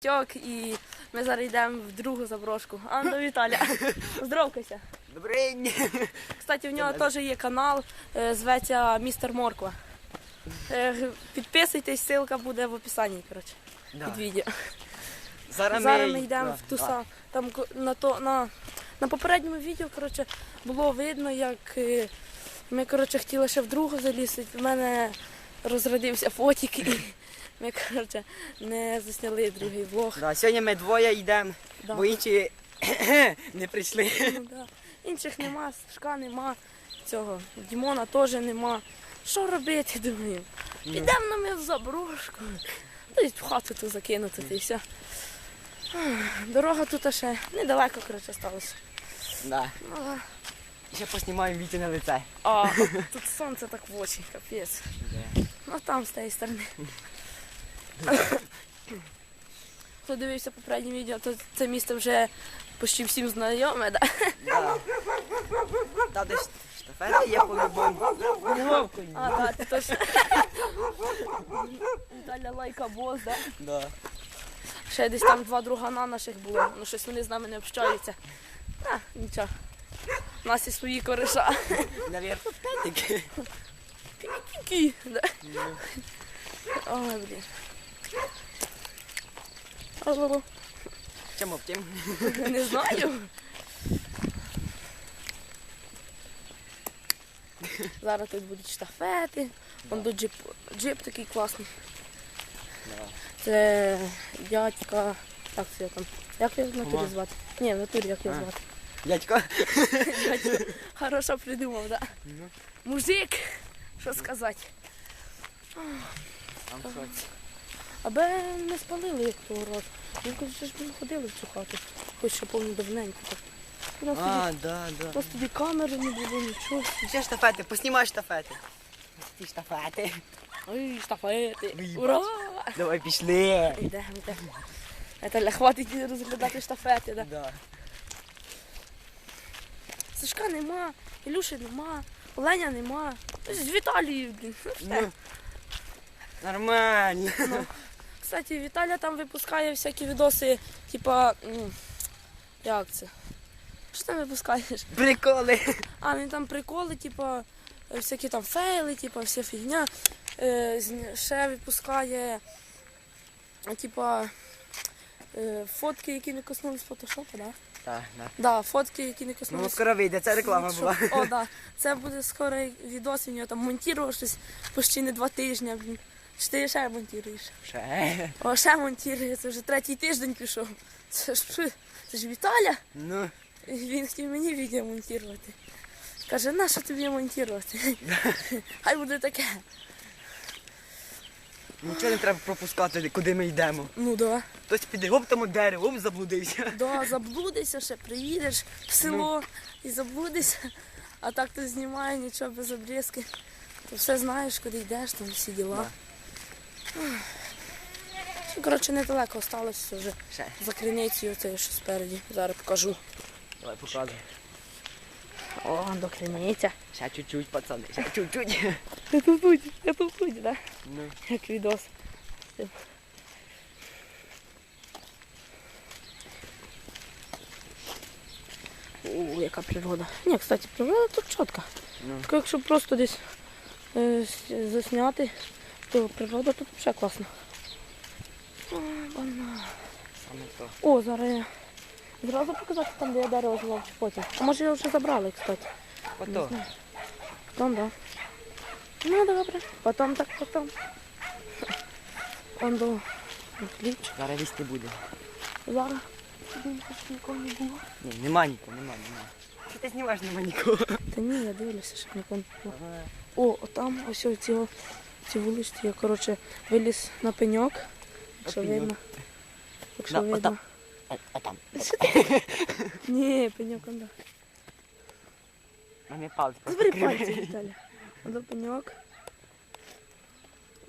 Тьок і ми зараз йдемо в другу заброшку. А ну, до Віталя. Здоровкайся. Добрий день. Кстати, в нього теж є канал, е, зветься Містер Морква. Е, Підписуйтесь, ссылка буде в описанні, коротше, під відео. Зараз, Зараз ми йдемо Да, в ту да. Там на то на, на попередньому відео коротше, було видно, як е, ми коротше, хотіли ще в другу залізти. У мене розрядився фотик і ми коротше, не засняли другий влог. Да, сьогодні ми двоє йдемо, Да. бо інші не прийшли. Ну, да. Інших нема, Сашка нема, цього Дімона теж нема. Що робити, думаю? Підемо на ми в заброшку. Та й в хату тут закинути та й все. Дорога тут ще недалеко, коротше, сталося. Да. Ну, да. Ще поснімаємо віті на лице. А, тут сонце так в очі, капець. Ну там з тієї сторони. Хто дивився попереднє відео, то це місце вже почти всім знайоме, да? Да. Та десь штафети є по-любому. А, да, ти точно. Віталя лайка бос, да? Да. Ще десь там два другана наших було, ну щось вони з нами не общаються. А, нічого. У нас і свої кореша. Навірно, петики. Які, да? Ой, блін. Алло, Чому втім? не знаю. Зараз тут будуть штафети. Вон тут джип, джип такий класний. Це дядька. Так, це там. Як його в натурі звати? Ні, в натурі як його звати. Дядько. Дядько. Хорошо придумав, да? Ну. Мужик, що сказати. Там щось. Аби не спалили як того разу. Ми кажуть, ж ми ходили в цю хату. Хоч ще повні давненько. так. У нас, А, тоді, да, у да. нас тоді камери не було, нічого. Ще штафети, поснімай штафети. Ті штафети. Ой, штафети. Виїбать. Ура! Давай пішли. Йдемо, йдемо. Це хватить розглядати штафети, да. Да. Сашка нема, Ілюші нема, Оленя нема. Ось Віталій, блін. ну, все. Ну. Кстати, Віталя там випускає всякі відоси, типа. м, Як це? Що там випускаєш? Приколи. А, він там приколи, типа, всякі там фейли, типа, вся фігня. Е, ще випускає, типа, е, фотки, які не коснулись фотошопа, да? Так, да. Да, фотки, які не Ну, коснулись. скоро вийде, це реклама була. О, да. Це буде скоро відос, він його там монтував щось почти не два тижні. Чи ти ще монтуєш? Ще. О, ще монтує, це вже третій тиждень пішов. Це ж, це ж Віталя. Ну, Він хотів мені відео монтувати. Каже, на що тобі монтувати? Хай буде таке. нічого не треба пропускати, куди ми йдемо. Ну да. Хтось піде, оп, тому дерево, оп, заблудився. Да, заблудишся, ще приїдеш в село і заблудишся. А так ти знімає нічого без обрізки. Ти все знаєш, куди йдеш, там всі діла. Ну, Коротше, недалеко осталося вже Ще. за криницею, це що спереді. Зараз покажу. Давай показуй. О, до криниця. Ще чуть-чуть, пацани, ще чуть-чуть. Я тут будь, я тут будь, да? Ну, Як відос. О, яка природа. Ні, кстати, природа тут чітка. ну. Тільки якщо просто десь е, засняти, то природа тут взагалі класна. О, вона. О, зараз я зразу показати там, де я дерево злав чи потім. А може його вже забрали, кстати. Ото. Потом, да. Ну, добре. Потом так потом. Он до хлібчик. Зараз вісти буде. Зараз. Нікого не було. Ні, нема нікого, нема, нема. Що ти знімаєш, нема нікого. Та ні, я дивлюся, щоб нікого не було. О, отам ось ці, ці вуличці, я, коротше, виліз на пеньок. Якщо пеньок? видно. Якщо Да, видно. отам. Там. Ні, пеньок, он да. Мене палець Збери пальці. Віталя. Ото пеньок.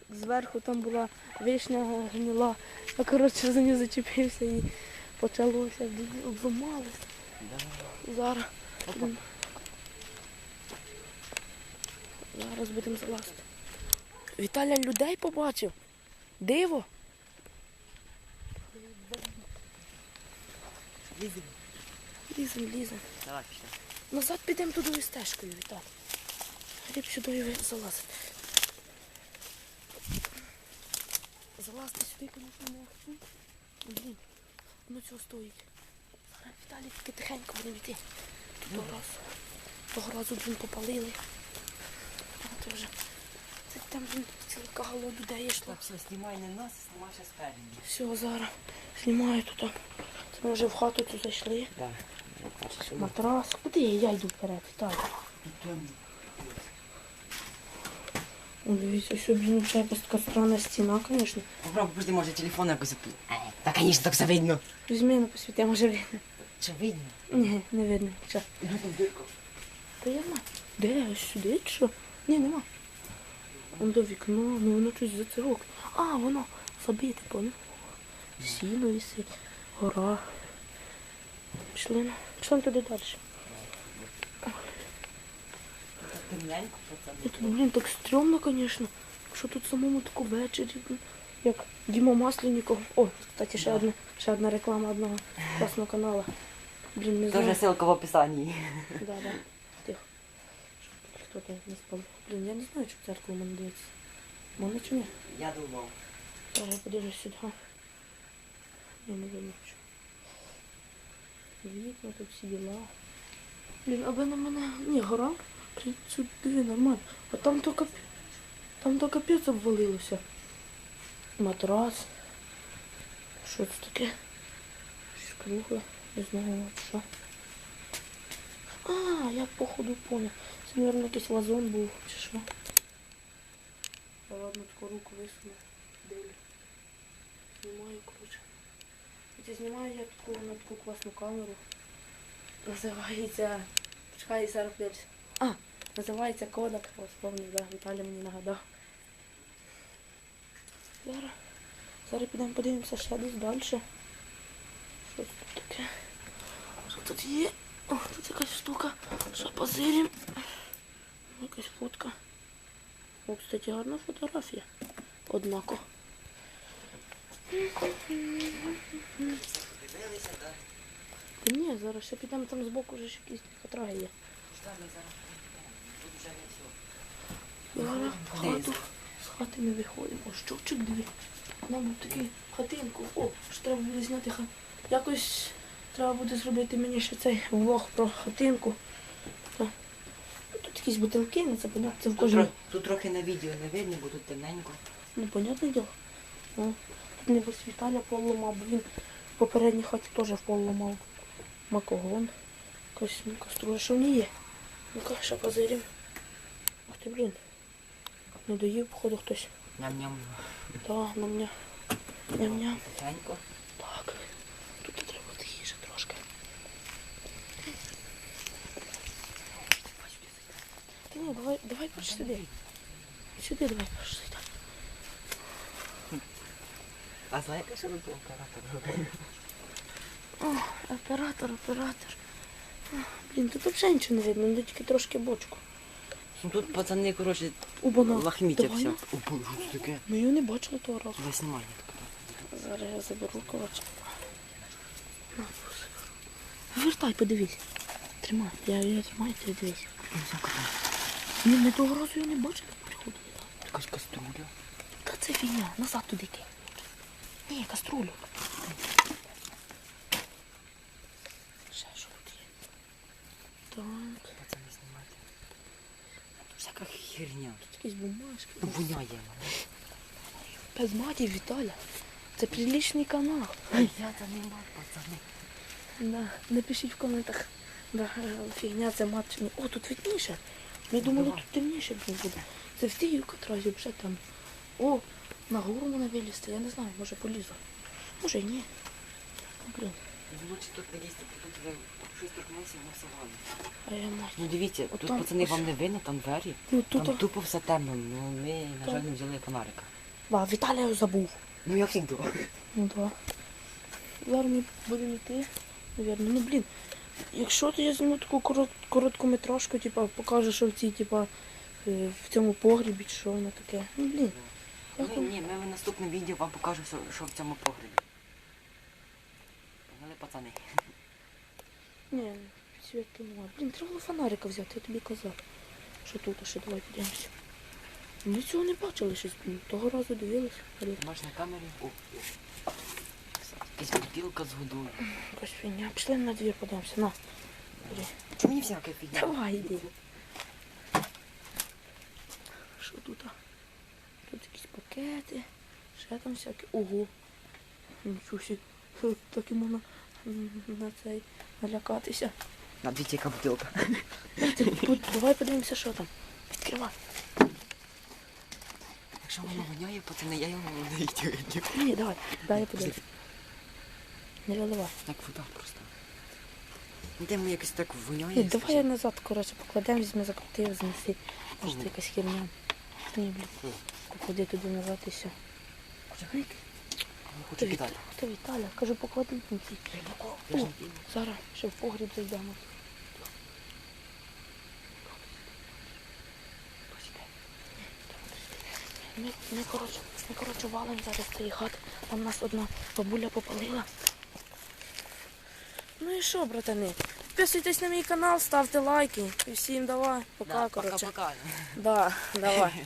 Зверху там була вишня гнила. А коротше за нього зачепився і почалося, обламалося. І Зараз. Опа. Зараз будемо залазити. Віталя людей побачив. Диво. Лізем. Лізем, лізем. Давай, пішли. Назад підемо туди стежкою, Віталій. Гріб сюди залазите. Залазити сюди, звісно, не. Блін, воно цього стоїть. Зараз Віталій тільки тихенько будемо йти. Тут того разу. Того разу блін попалили. А то вже. Це там ціла кагало людей. Так, все, знімай не нас, знімай ще спереду. Все, зараз знімаю тут. Це ми вже в хату тут зайшли. Так. Матрас. Куди я? Я йду вперед, Віталій. О, Дивіться, що блін, вже якась така странна стіна, звісно. Попробуй, подожди, може телефон якось запи. Та, звісно, так все видно. Візьми на посвіти, може видно. Чи видно? Ні, не видно. Що? Ну, там дирка. Та я. Де? Сюди чи що? Ні, нема. Вон до вікно, ну воно щось за цирок. А, воно забите, поняв? Сіло висить, гора. Пішли, пішли туди далі. І тут, блін, так стрьомно, звісно. Що тут самому таку ввечері, ну, як Діма Масленников. О, кстати, ще Да. одна, ще одна реклама одного класного каналу. Блін, не знаю. Тоже ссылка в описании. Да, да. Тихо. Щоб Хто там не спав. Блін, я не знаю, чи в церкву в мене дивиться. Мене чи ні? Я думав. Зараз я подивлюсь сюди. А. Не видно що. Вікна, тут всі діла. Блін, аби на мене. Ні, гора. Блін, сюди нормально. А там то кап... Там то капець обвалилося. Матрас. Що це таке? Щось кругле. Не знаю, що. А, я походу понял. Це, мабуть, якийсь вазон був, чи що. Та ладно, таку руку висуну. Дивлю. Знімаю, коротше. Це знімаю я таку на таку класну камеру. Називається. Чекай, зараз подивлюсь. А, називається Кодак. Ось повний, да, Віталій мені нагадав. Зараз. Зараз підемо подивимося ще десь далі. Що тут таке? Що тут є? О, тут якась штука. Що позирім? Якась фотка. О, кстати, гарна фотографія. Однако. Та ні, зараз ще підемо там збоку вже ще якісь фотографії є. Зараз? В хату. З хати ми виходимо. О, щовчик диви. Нам такий хатинку. О, що треба буде зняти ха. Якось треба буде зробити мені ще цей влог про хатинку. Тут якісь бутилки, ну це понятно, це в Тут, кожній. тро- тут трохи на відео не видно, бо тут темненько. Ну, понятне діло. Ну, тут небось Віталя пол ламав, бо він в попередній хаті теж в пол ламав. Макогон. Якась ну, каструля, що в ній є. Ну-ка, ще позирім. Ах ти, блін. Не доїв, походу, хтось. Ням-ням. Та, на мене. Ням-ням. Тихенько. Так. Тут треба тихіше трошки. Та ні, давай, давай перш сюди. Сюди давай сюди. А знаєте, що тут оператор? О, оператор, оператор. Блін, тут взагалі нічого не видно, ну тільки трошки бочку. Ну тут пацани, коротше, Убана. лахмітя Давай все. на. О, боже, що це таке? Ми його не бачили того разу. Давай знімай. Зараз я заберу. На, Вертай, подивись. Тримай, я, я тримаю, ти дивись. Ну, там. Ні, ми того разу його не бачили, приходили. Якась каструля. Та це фігня, назад туди кинь. Ні, каструлю. Ще що тут є? Так, Пацани, знімайте. Тут всяка херня. тут якісь бумажки. Ну, воняє. Без матів Віталя. Це приличний канал. Я це не мав, пацани. Да. Напишіть в коментах. Да, фігня це мат. О, тут видніше. Ми думали, тут темніше буде. Це в тій катразі вже там. О, на гору мене вилізти, я не знаю, може полізу. Може і ні. Ну, Блін, Лучше тут не лізти, бо тут ви щось торкнеться, воно все валить. а я мать. Ну дивіться, От тут там пацани ось- вам не видно, там двері. Ну тут. Там тупо все темно, ну ми, на жаль, не взяли фонарика. Да, Віталя його забув. Ну як завжди. Ну да. Зараз ми будемо йти, навірно. Ну блін. Якщо то я зніму таку корот, короткометражку, типа, покажу, що в цій, типа, е, в цьому погрібі, чи що воно таке. Ну блін. Як Ні, ні, ми в наступному відео вам покажемо, що, що в цьому погребі. Поняли, пацани? Ні, світу немає. Блін, треба було фонарика взяти, я тобі казав. Що тут, а ще давай підемо. Ми цього не бачили щось. Того разу дивилися. але Маєш на камері? О, о. Якась бутилка з водою. Якась фігня. Пішли на двір, подивимося. На, Чому мені всяке фігня? давай йди. Що тут? Тут якісь пакети. Ще там всякі. Ого. Нічого сі. Так і можна на цей налякатися. На дві яка бутилка. Давай подивимося, що там. Відкривай. Якщо воно воняє, пацани, я його не йду. Ні, давай, дай я подивлюсь. Не виливай. Так вода просто. Де ми якось так воняє? Ні, давай я назад, коротше, покладемо, візьми, закрутив, знеси. Може, це якась херня. Ні, блін. Поклади туди назад і все. Хто, хочу Віт... кидати. Хто Віталя? Кажу, поклади кінці. О, зараз ще в погріб зайдемо. Ми, ми, коротше, ми, коротше, валим зараз з цієї хати. Там нас одна бабуля попалила. Ну і що, братани? Підписуйтесь на мій канал, ставте лайки. І всім давай. Пока, Да, коротше. Пока-пока. Да, давай.